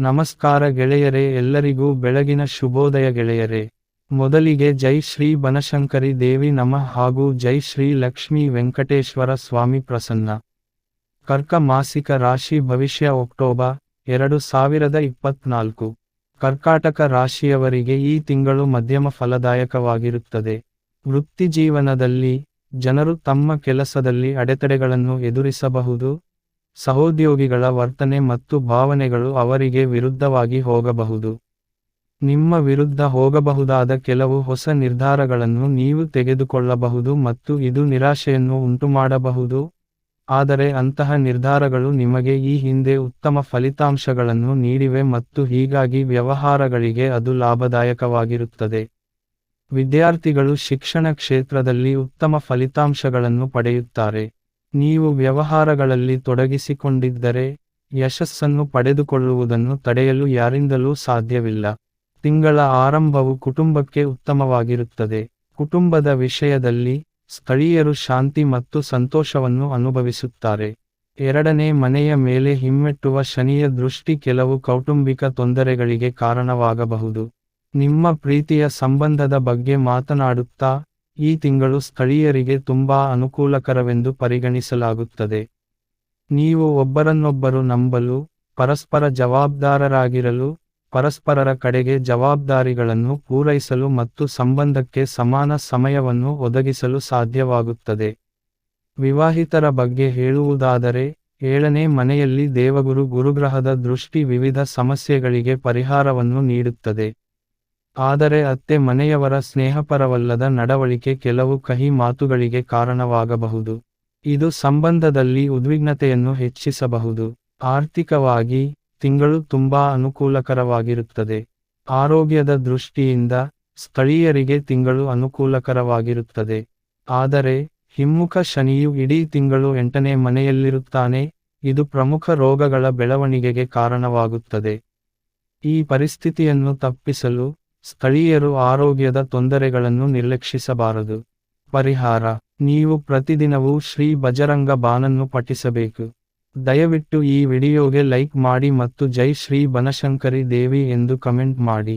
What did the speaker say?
ನಮಸ್ಕಾರ ಗೆಳೆಯರೇ, ಎಲ್ಲರಿಗೂ ಬೆಳಗಿನ ಶುಭೋದಯ ಗೆಳೆಯರೇ. ಮೊದಲಿಗೆ ಜೈ ಶ್ರೀ ಬನಶಂಕರಿ ದೇವಿ ನಮ ಹಾಗೂ ಜೈ ಶ್ರೀ ಲಕ್ಷ್ಮೀ ವೆಂಕಟೇಶ್ವರ ಸ್ವಾಮಿ ಪ್ರಸನ್ನ. ಕರ್ಕ ಮಾಸಿಕ ರಾಶಿ ಭವಿಷ್ಯ ಅಕ್ಟೋಬರ್ ಎರಡು ಸಾವಿರದ ಇಪ್ಪತ್ನಾಲ್ಕು. ಕರ್ಕಾಟಕ ರಾಶಿಯವರಿಗೆ ಈ ತಿಂಗಳು ಮಧ್ಯಮ ಫಲದಾಯಕವಾಗಿರುತ್ತದೆ. ವೃತ್ತಿಜೀವನದಲ್ಲಿ ಜನರು ತಮ್ಮ ಕೆಲಸದಲ್ಲಿ ಅಡೆತಡೆಗಳನ್ನು ಎದುರಿಸಬಹುದು. ಸಹೋದ್ಯೋಗಿಗಳ ವರ್ತನೆ ಮತ್ತು ಭಾವನೆಗಳು ಅವರಿಗೆ ವಿರುದ್ಧವಾಗಿ ಹೋಗಬಹುದು. ನಿಮ್ಮ ವಿರುದ್ಧ ಹೋಗಬಹುದಾದ ಕೆಲವು ಹೊಸ ನಿರ್ಧಾರಗಳನ್ನು ನೀವು ತೆಗೆದುಕೊಳ್ಳಬಹುದು ಮತ್ತು ಇದು ನಿರಾಶೆಯನ್ನು ಉಂಟುಮಾಡಬಹುದು. ಆದರೆ ಅಂತಹ ನಿರ್ಧಾರಗಳು ನಿಮಗೆ ಈ ಹಿಂದೆ ಉತ್ತಮ ಫಲಿತಾಂಶಗಳನ್ನು ನೀಡಿವೆ ಮತ್ತು ಹೀಗಾಗಿ ವ್ಯವಹಾರಗಳಿಗೆ ಅದು ಲಾಭದಾಯಕವಾಗಿರುತ್ತದೆ. ವಿದ್ಯಾರ್ಥಿಗಳು ಶಿಕ್ಷಣ ಕ್ಷೇತ್ರದಲ್ಲಿ ಉತ್ತಮ ಫಲಿತಾಂಶಗಳನ್ನು ಪಡೆಯುತ್ತಾರೆ. ನೀವು ವ್ಯವಹಾರಗಳಲ್ಲಿ ತೊಡಗಿಸಿಕೊಂಡಿದ್ದರೆ ಯಶಸ್ಸನ್ನು ಪಡೆದುಕೊಳ್ಳುವುದನ್ನು ತಡೆಯಲು ಯಾರಿಂದಲೂ ಸಾಧ್ಯವಿಲ್ಲ. ತಿಂಗಳ ಆರಂಭವು ಕುಟುಂಬಕ್ಕೆ ಉತ್ತಮವಾಗಿರುತ್ತದೆ. ಕುಟುಂಬದ ವಿಷಯದಲ್ಲಿ ಸ್ಥಳೀಯರು ಶಾಂತಿ ಮತ್ತು ಸಂತೋಷವನ್ನು ಅನುಭವಿಸುತ್ತಾರೆ. ಎರಡನೇ ಮನೆಯ ಮೇಲೆ ಹಿಮ್ಮೆಟ್ಟುವ ಶನಿಯ ದೃಷ್ಟಿ ಕೆಲವು ಕೌಟುಂಬಿಕ ತೊಂದರೆಗಳಿಗೆ ಕಾರಣವಾಗಬಹುದು. ನಿಮ್ಮ ಪ್ರೀತಿಯ ಸಂಬಂಧದ ಬಗ್ಗೆ ಮಾತನಾಡುತ್ತಾ ಈ ತಿಂಗಳು ಸ್ಥಳೀಯರಿಗೆ ತುಂಬಾ ಅನುಕೂಲಕರವೆಂದು ಪರಿಗಣಿಸಲಾಗುತ್ತದೆ. ನೀವು ಒಬ್ಬರನ್ನೊಬ್ಬರು ನಂಬಲು, ಪರಸ್ಪರ ಜವಾಬ್ದಾರರಾಗಿರಲು, ಪರಸ್ಪರರ ಕಡೆಗೆ ಜವಾಬ್ದಾರಿಗಳನ್ನು ಪೂರೈಸಲು ಮತ್ತು ಸಂಬಂಧಕ್ಕೆ ಸಮಾನ ಸಮಯವನ್ನು ಒದಗಿಸಲು ಸಾಧ್ಯವಾಗುತ್ತದೆ. ವಿವಾಹಿತರ ಬಗ್ಗೆ ಹೇಳುವುದಾದರೆ, ಏಳನೇ ಮನೆಯಲ್ಲಿ ದೇವಗುರು ಗುರುಗ್ರಹದ ದೃಷ್ಟಿ ವಿವಿಧ ಸಮಸ್ಯೆಗಳಿಗೆ ಪರಿಹಾರವನ್ನು ನೀಡುತ್ತದೆ. ಆದರೆ ಅತ್ತೆ ಮನೆಯವರ ಸ್ನೇಹಪರವಲ್ಲದ ನಡವಳಿಕೆ ಕೆಲವು ಕಹಿ ಮಾತುಗಳಿಗೆ ಕಾರಣವಾಗಬಹುದು. ಇದು ಸಂಬಂಧದಲ್ಲಿ ಉದ್ವಿಗ್ನತೆಯನ್ನು ಹೆಚ್ಚಿಸಬಹುದು. ಆರ್ಥಿಕವಾಗಿ, ತಿಂಗಳು ತುಂಬಾ ಅನುಕೂಲಕರವಾಗಿರುತ್ತದೆ. ಆರೋಗ್ಯದ ದೃಷ್ಟಿಯಿಂದ, ಸ್ಥಳೀಯರಿಗೆ ತಿಂಗಳು ಅನುಕೂಲಕರವಾಗಿರುತ್ತದೆ. ಆದರೆ, ಹಿಮ್ಮುಖ ಶನಿಯು ಇಡೀ ತಿಂಗಳು ಎಂಟನೇ ಮನೆಯಲ್ಲಿರುತ್ತಾನೆ, ಇದು ಪ್ರಮುಖ ರೋಗಗಳ ಬೆಳವಣಿಗೆಗೆ ಕಾರಣವಾಗುತ್ತದೆ. ಈ ಪರಿಸ್ಥಿತಿಯನ್ನು ತಪ್ಪಿಸಲು ಸ್ಥಳೀಯರು ಆರೋಗ್ಯದ ತೊಂದರೆಗಳನ್ನು ನಿರ್ಲಕ್ಷಿಸಬಾರದು. ಪರಿಹಾರ, ನೀವು ಪ್ರತಿದಿನವೂ ಶ್ರೀ ಬಜರಂಗ ಬಾನನ್ನು ಪಠಿಸಬೇಕು. ದಯವಿಟ್ಟು ಈ ವಿಡಿಯೋಗೆ ಲೈಕ್ ಮಾಡಿ ಮತ್ತು ಜೈ ಶ್ರೀ ಬನಶಂಕರಿ ದೇವಿ ಎಂದು ಕಮೆಂಟ್ ಮಾಡಿ.